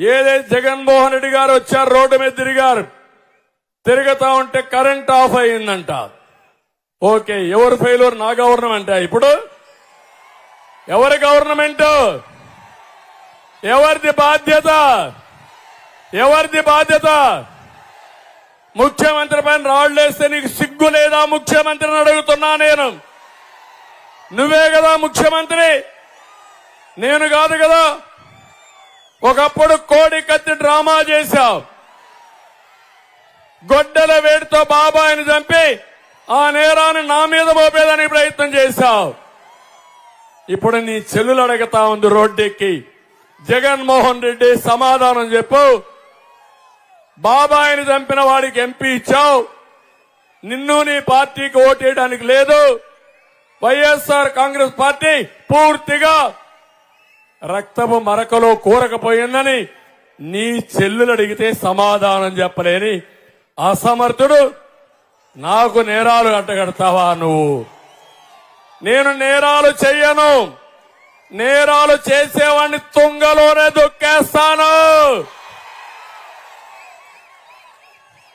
ఏదైతే జగన్మోహన్ రెడ్డి గారు వచ్చారు రోడ్డు మీద తిరిగారు తిరుగుతా ఉంటే కరెంట్ ఆఫ్ అయిందంట ఓకే ఎవరు ఫెయిల్యూర్ నా గవర్నమెంట్. ఇప్పుడు ఎవరి గవర్నమెంట్? ఎవరిది బాధ్యత? ఎవరిది బాధ్యత? ముఖ్యమంత్రి పైన రాళ్ళేస్తే నీకు సిగ్గు లేదా? ముఖ్యమంత్రిని అడుగుతున్నా నేను. నువ్వే కదా ముఖ్యమంత్రి. నేను కాదు కదా. ఒకప్పుడు కోడి కత్తి డ్రామా చేశావు గొడ్డల వేడితో బాబాయిని చంపి ఆ నేరాన్ని నా మీద మోపేదానికి ప్రయత్నం చేశావు ఇప్పుడు నీ చెల్లులు అడగతా ఉంది రోడ్డెక్కి. జగన్మోహన్ రెడ్డి సమాధానం చెప్పు. బాబాయిని చంపిన వాడికి ఎంపీ ఇచ్చావు. నిన్ను నీ పార్టీకి ఓటేయడానికి లేదు. వైఎస్ఆర్ కాంగ్రెస్ పార్టీ పూర్తిగా రక్తపు మరకలో కూరకపోయిందని నీ చెల్లులు అడిగితే సమాధానం చెప్పలేని అసమర్థుడు నాకు నేరాలు అడ్డగడతావా నువ్వు? నేను నేరాలు చెయ్యను. నేరాలు చేసేవాడిని తుంగలోనే దొక్కేస్తాను.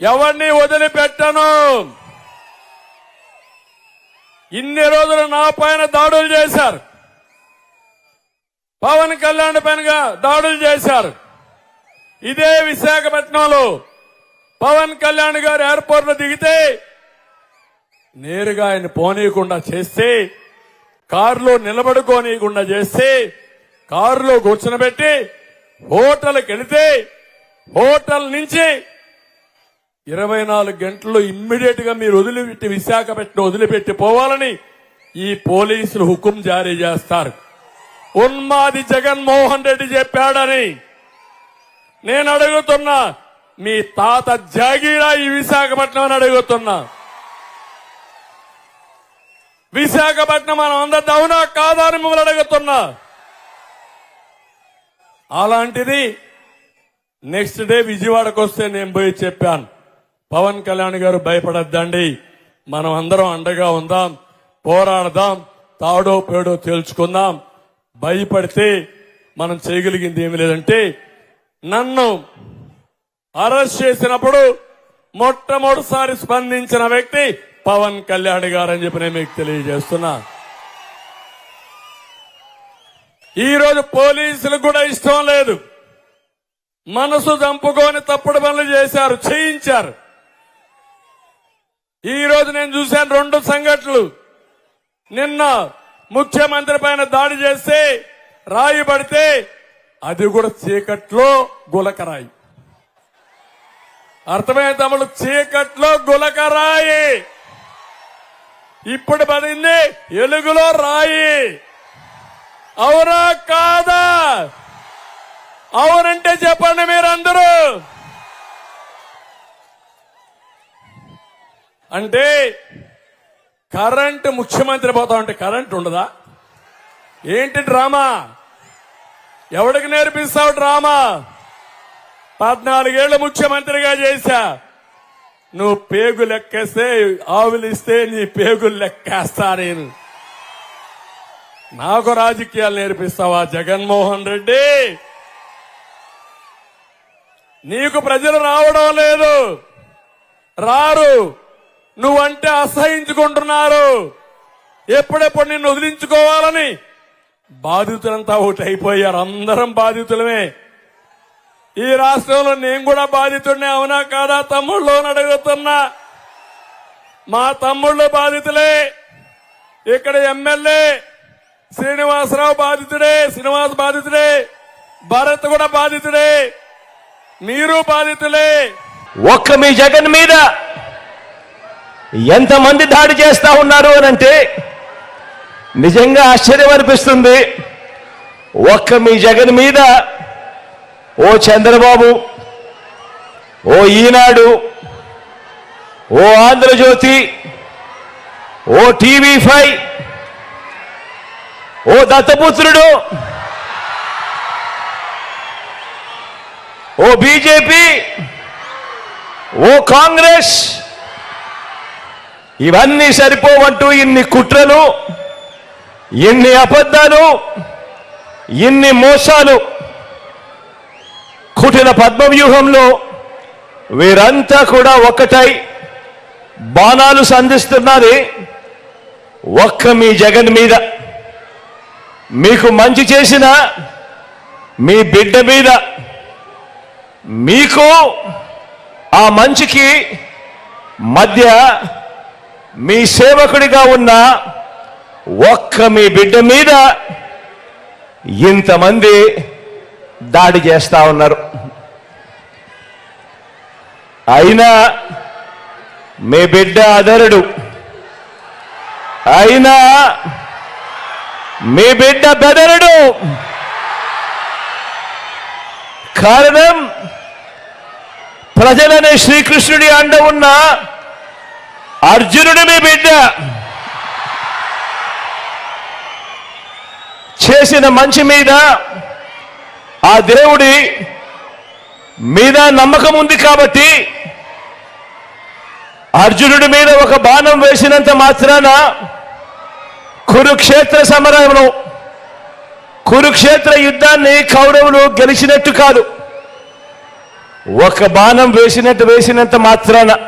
ఎవరిని వదిలిపెట్టను. ఇన్ని రోజులు నా పైన దాడులు చేశారు. పవన్ కళ్యాణ్ పైన దాడులు చేశారు. ఇదే విశాఖపట్నంలో పవన్ కళ్యాణ్ గారు ఎయిర్పోర్ట్లో దిగితే నేరుగా ఆయన పోనీయకుండా చేస్తే కారులో నిలబడుకోనీయకుండా చేస్తే కారులో కూర్చునబెట్టి హోటల్కి వెళితే హోటల్ నుంచి ఇరవై నాలుగు గంటల్లో ఇమ్మీడియట్గా మీరు వదిలిపెట్టి విశాఖపట్నం వదిలిపెట్టి పోవాలని ఈ పోలీసులు హుకుం జారీ చేస్తారు. ఉన్మాది జగన్మోహన్ రెడ్డి చెప్పాడని నేను అడుగుతున్నా. మీ తాత జాగీరా ఈ విశాఖపట్నం అని అడుగుతున్నా. విశాఖపట్నం మనం అందరి అవునా కాదా అని మిమ్మల్ని అడుగుతున్నా. అలాంటిది నెక్స్ట్ డే విజయవాడకు వస్తే నేను పోయి చెప్పాను. పవన్ కళ్యాణ్ గారు భయపడద్దండి. మనం అందరం అండగా ఉందాం పోరాడదాం తాడో పేడో తేల్చుకుందాం. భయపడితే మనం చేయగలిగింది ఏమి లేదంటే నన్ను అరెస్ట్ చేసినప్పుడు మొట్టమొదటిసారి స్పందించిన వ్యక్తి పవన్ కళ్యాణ్ గారు అని చెప్పి నేను మీకు తెలియజేస్తున్నా. ఈ రోజు పోలీసులకు కూడా ఇష్టం లేదు. మనసు చంపుకొని తప్పుడు పనులు చేశారు చేయించారు. ఈ రోజు నేను చూశాను రెండు సంఘటనలు. నిన్న ముఖ్యమంత్రి పైన దాడి చేస్తే రాయి పడితే అది కూడా చీకట్లో గులకరాయి. అర్థమైన తమ్ముడు చీకట్లో గులకరాయి. ఇప్పుడు పడింది ఎలుగులో రాయి. అవునా కాదా? అవునంటే చెప్పండి మీరందరూ. అంటే కరెంట్ ముఖ్యమంత్రి పోతా ఉంటే కరెంట్ ఉండదా? ఏంటి డ్రామా? ఎవడికి నేర్పిస్తావు డ్రామా? పద్నాలుగేళ్ళు ముఖ్యమంత్రిగా చేశా. నువ్వు పేగు లెక్కేస్తే ఆవులిస్తే నీ పేగులు లెక్కేస్తా నేను. నాకు రాజకీయాలు నేర్పిస్తావా జగన్మోహన్ రెడ్డి? నీకు ప్రజలు రావడం లేదు. రారు. నువ్వంటే అసహించుకుంటున్నారు. ఎప్పుడెప్పుడు నిన్ను వదిలించుకోవాలని? బాధితులంతా ఒకటి అయిపోయారు. అందరం బాధితులమే. ఈ రాష్ట్రంలో నేను కూడా బాధితుడినే అవునా కాదా? తమ్ముళ్ళు అడుగుతున్నా. మా తమ్ముళ్ళు బాధితులే. ఇక్కడ ఎమ్మెల్యే శ్రీనివాసరావు బాధితుడే శ్రీనివాస్ బాధితుడే భరత్ కూడా బాధితుడే. మీరు బాధితులే. ఒక్క మీ జగన్ మీద ఎంతమంది దాడి చేస్తా ఉన్నారు అని అంటే నిజంగా ఆశ్చర్యం అనిపిస్తుంది. ఒక్క మీ జగన్ మీద ఓ చంద్రబాబు ఓ ఈనాడు ఓ ఆంధ్రజ్యోతి ఓ టీవీ ఫైవ్ ఓ దత్తపుత్రుడు ఓ బీజేపీ ఓ కాంగ్రెస్ ఇవన్నీ సరిపోవంటూ ఇన్ని కుట్రలు ఇన్ని అబద్ధాలు ఇన్ని మోసాలు. కుటిల పద్మవ్యూహంలో వీరంతా కూడా ఒక్కటై బాణాలు సంధిస్తున్నది ఒక్క మీ జగన్ మీద. మీకు మంచి చేసిన మీ బిడ్డ మీద. మీకు ఆ మంచికి మధ్య మీ సేవకుడిగా ఉన్న ఒక్క మీ బిడ్డ మీద ఇంతమంది దాడి చేస్తా ఉన్నారు. అయినా మీ బిడ్డ అదరుడు అయినా మీ బిడ్డ బెదరుడు. కారణం ప్రజలనే శ్రీకృష్ణుడి అండ ఉన్న అర్జునుడు మీ బిడ్డ. చేసిన మంచి మీద ఆ దేవుడి మీద నమ్మకం ఉంది కాబట్టి అర్జునుడి మీద ఒక బాణం వేసినంత మాత్రాన కురుక్షేత్ర సమరంలో కురుక్షేత్ర యుద్ధాన్ని కౌరవులు గెలిచినట్టు కాదు. ఒక బాణం వేసినట్టు వేసినంత మాత్రాన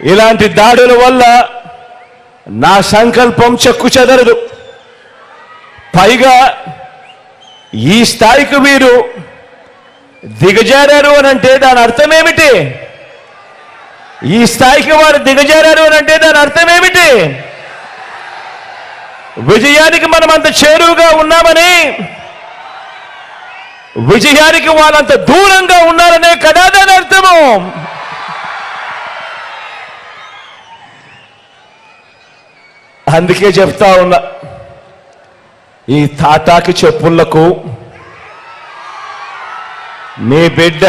ఇలాంటి దాడుల వల్ల నా సంకల్పం చెక్కు చెదరదు. పైగా ఈ స్థాయికి మీరు దిగజారారు అని అంటే దాని అర్థం ఏమిటి ఈ స్థాయికి వారు దిగజారారు అని అంటే దాని అర్థం ఏమిటి విజయానికి మనం అంత చేరువుగా ఉన్నామని విజయానికి వాళ్ళంత దూరంగా ఉన్నారనే కదా దాని అర్థము. అందుకే చెప్తా ఉన్నా ఈ తాటాకి చెప్పులకు మీ బిడ్డ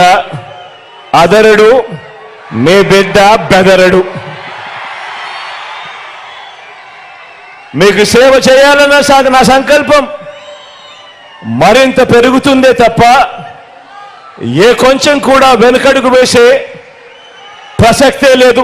అదరుడు మీ బిడ్డ బెదరడు. మీకు సేవ చేయాలన్న నా సంకల్పం మరింత పెరుగుతుందే తప్ప ఏ కొంచెం కూడా వెనుకడుగు వేసే ప్రసక్తే లేదు.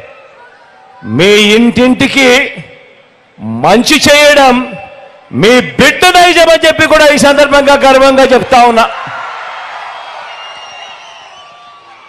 మీ ఇంటింటికి మంచి చేయడం మీ బిడ్డ నైజమని చెప్పి కూడా ఈ సందర్భంగా గర్వంగా చెప్తా ఉన్నా.